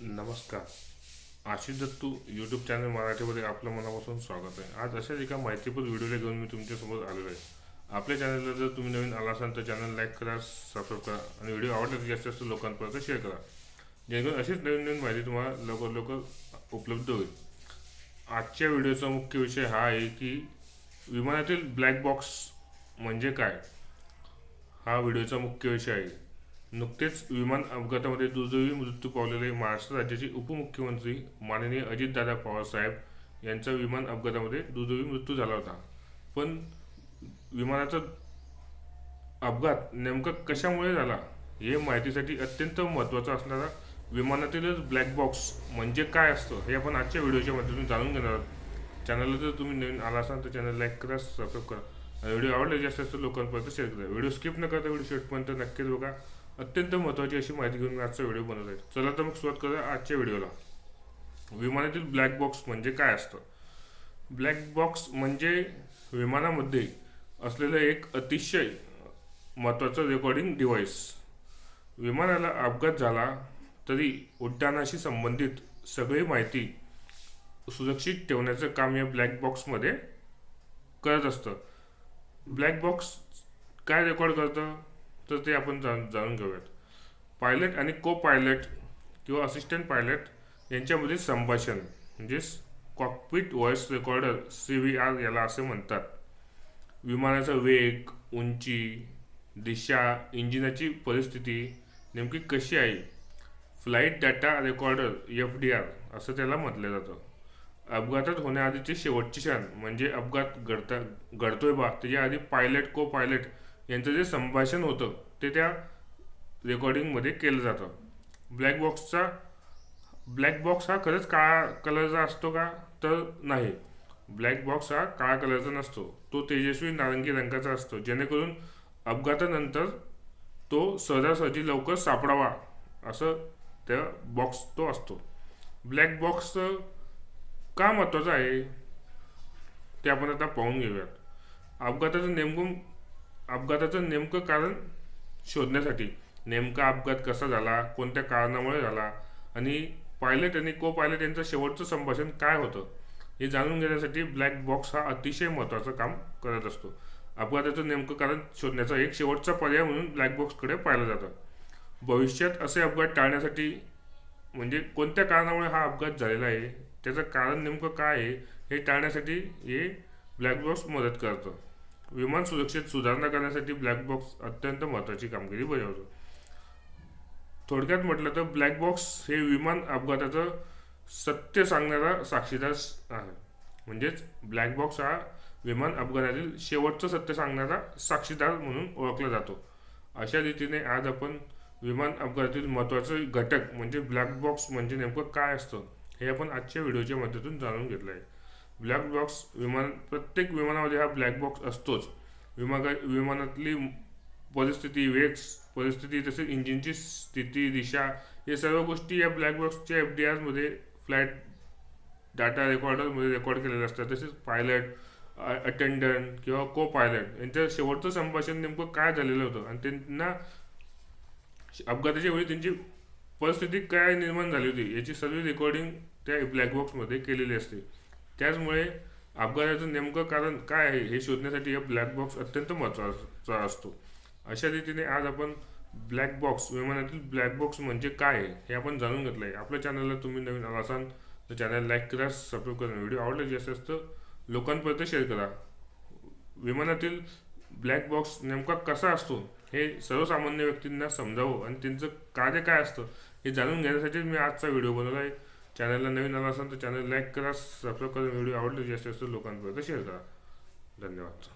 नमस्कार. Ashish Dattu YouTube channel मराठीमध्ये आपलं मनापासून स्वागत आहे. आज अशाच एका माहितीपूर व्हिडिओला घेऊन मी तुमच्यासमोर आलेलो आहे. आपल्या चॅनलला जर तुम्ही नवीन आला असाल तर चॅनल लाईक करा सबस्क्राईब करा आणि व्हिडिओ आवडला तर जास्तीत जास्त लोकांपर्यंत शेअर करा. जेणेकरून अशीच नवीन नवीन माहिती तुम्हाला लवकर लवकर उपलब्ध होईल. आजच्या व्हिडिओचा मुख्य विषय हा आहे की विमानातील ब्लॅक बॉक्स म्हणजे काय? हा व्हिडिओचा मुख्य विषय आहे. नुकतेच विमान अपघातामध्ये दुर्दैवी मृत्यू पावलेले महाराष्ट्र राज्याचे उपमुख्यमंत्री माननीय अजितदादा पवारसाहेब यांचा विमान अपघातामध्ये दुर्दैवी मृत्यू झाला होता. पण विमानाचा अपघात नेमका कशामुळे झाला हे माहितीसाठी अत्यंत महत्त्वाचा असणारा विमानातीलच ब्लॅक बॉक्स म्हणजे काय असतं हे आपण आजच्या व्हिडिओच्या माध्यमातून जाणून घेणार आहोत. चॅनलला जर तुम्ही नवीन आला असाल तर चॅनल लाईक करा सबस्क्राईब करा. व्हिडिओ आवडला जास्त जास्त लोकांपर्यंत शेअर करा. व्हिडिओ स्किप न करता व्हिडिओ शेवटपर्यंत नक्कीच बघा. अत्यंत महत्त्वाची अशी माहिती घेऊन मी आजचा व्हिडिओ बनवत आहे. चला तर मग सुरुवात करूया आजच्या व्हिडिओला. विमानातील ब्लॅक बॉक्स म्हणजे काय असतं? ब्लॅक बॉक्स म्हणजे विमानामध्ये असलेलं एक अतिशय महत्त्वाचं रेकॉर्डिंग डिव्हाइस विमानाला अपघात झाला तरी उड्डाणाशी संबंधित सगळी माहिती सुरक्षित ठेवण्याचं काम या ब्लॅक बॉक्समध्ये करत असतं. ब्लॅक बॉक्स काय रेकॉर्ड करतं? तर ते आपण जाण जाणून घेऊयात. पायलट आणि को पायलट किंवा असिस्टंट पायलट यांच्यामध्ये संभाषण म्हणजेच cockpit voice recorder C V R याला असे म्हणतात. विमानाचा वेग उंची दिशा इंजिनाची परिस्थिती नेमकी कशी आहे? Flight data recorder F D R असं त्याला म्हटलं जातं. अपघातात होण्याआधीचे शेवटचे क्षण म्हणजे अपघात घडता घडतोय बा त्याच्या आधी पायलट को पायलट यांचं जे संभाषण होतं ते त्या रेकॉर्डिंगमध्ये केलं जातं. ब्लॅक बॉक्सचा ब्लॅक बॉक्स हा खरंच काळा कलरचा असतो का? तर नाही. ब्लॅक बॉक्स हा काळा कलरचा नसतो. तो तेजस्वी नारंगी रंगाचा असतो. जेणेकरून अपघातानंतर तो सहजासहजी लवकर सापडावा असं त्या बॉक्स तो असतो. ब्लॅक बॉक्स का महत्त्वाचं आहे ते आपण आता पाहून घेऊयात. अपघाताचं नेमकं अपघाताचं नेमकं कारण शोधण्यासाठी नेमका अपघात कसा झाला कोणत्या कारणामुळे झाला आणि पायलट आणि को पायलट यांचं शेवटचं संभाषण काय होतं हे जाणून घेण्यासाठी ब्लॅक बॉक्स हा अतिशय महत्त्वाचं काम करत असतो. अपघाताचं नेमकं कारण शोधण्याचा एक शेवटचा पर्याय म्हणून ब्लॅक बॉक्सकडे पाहिलं जातं. भविष्यात असे अपघात टाळण्यासाठी म्हणजे कोणत्या कारणामुळे हा अपघात झालेला आहे त्याचं कारण नेमकं काय आहे हे टाळण्यासाठी हे ब्लॅक बॉक्स मदत करतं. विमान सुरक्षेत सुधारणा करण्यासाठी ब्लॅक बॉक्स अत्यंत महत्त्वाची कामगिरी बजावतो. थोडक्यात म्हटलं तर ब्लॅक बॉक्स हे विमान अपघाताचं सत्य सांगणारा साक्षीदार आहे. म्हणजेच ब्लॅक बॉक्स हा विमान अपघातातील शेवटचं सत्य सांगणारा साक्षीदार म्हणून ओळखला जातो. अशा रीतीने आज आपण विमान अपघातातील महत्त्वाचे घटक म्हणजे ब्लॅक बॉक्स म्हणजे नेमकं काय असतं हे आपण आजच्या व्हिडिओच्या माध्यमातून जाणून घेतलं आहे ब्लॅक बॉक्स विमान प्रत्येक विमानामध्ये हा ब्लॅक बॉक्स असतोच. विमागा विमानातली परिस्थिती वेट्स परिस्थिती तसेच इंजिनची स्थिती दिशा हे सर्व गोष्टी या ब्लॅक बॉक्सच्या एफ डी आरमध्ये फ्लॅट डाटा रेकॉर्डरमध्ये रेकॉर्ड केलेलं असतात. तसेच पायलट अटेंडंट किंवा को पायलट यांचं शेवटचं संभाषण नेमकं काय झालेलं होतं? आणि त्यांना अपघाताच्या वेळी त्यांची परिस्थिती काय निर्माण झाली होती याची सर्व रेकॉर्डिंग त्या ब्लॅक बॉक्समध्ये केलेली असते. त्याचमुळे अपघाताचं नेमकं कारण काय आहे हे शोधण्यासाठी हा ब्लॅक बॉक्स अत्यंत महत्त्वाचा असतो. अशा रीतीने आज आपण ब्लॅक बॉक्स विमानातील ब्लॅक बॉक्स म्हणजे काय आहे हे आपण जाणून घेतलं आहे आपल्या चॅनलला तुम्ही नवीन आला असाल तर चॅनल लाईक करा सबस्क्राईब करा. व्हिडिओ आवडला जास्त असतं लोकांपर्यंत शेअर करा. विमानातील ब्लॅक बॉक्स नेमका कसा असतो हे सर्वसामान्य व्यक्तींना समजावं आणि त्यांचं कार्य काय असतं हे जाणून घेण्यासाठी मी आजचा व्हिडिओ बनवला आहे. चॅनलला नवीन आला असाल तर चॅनल लाईक करा सबस्क्राईब करा व्हिडिओ आवडले जास्तीत जास्त लोकांपर्यंत शेअर करा. धन्यवाद.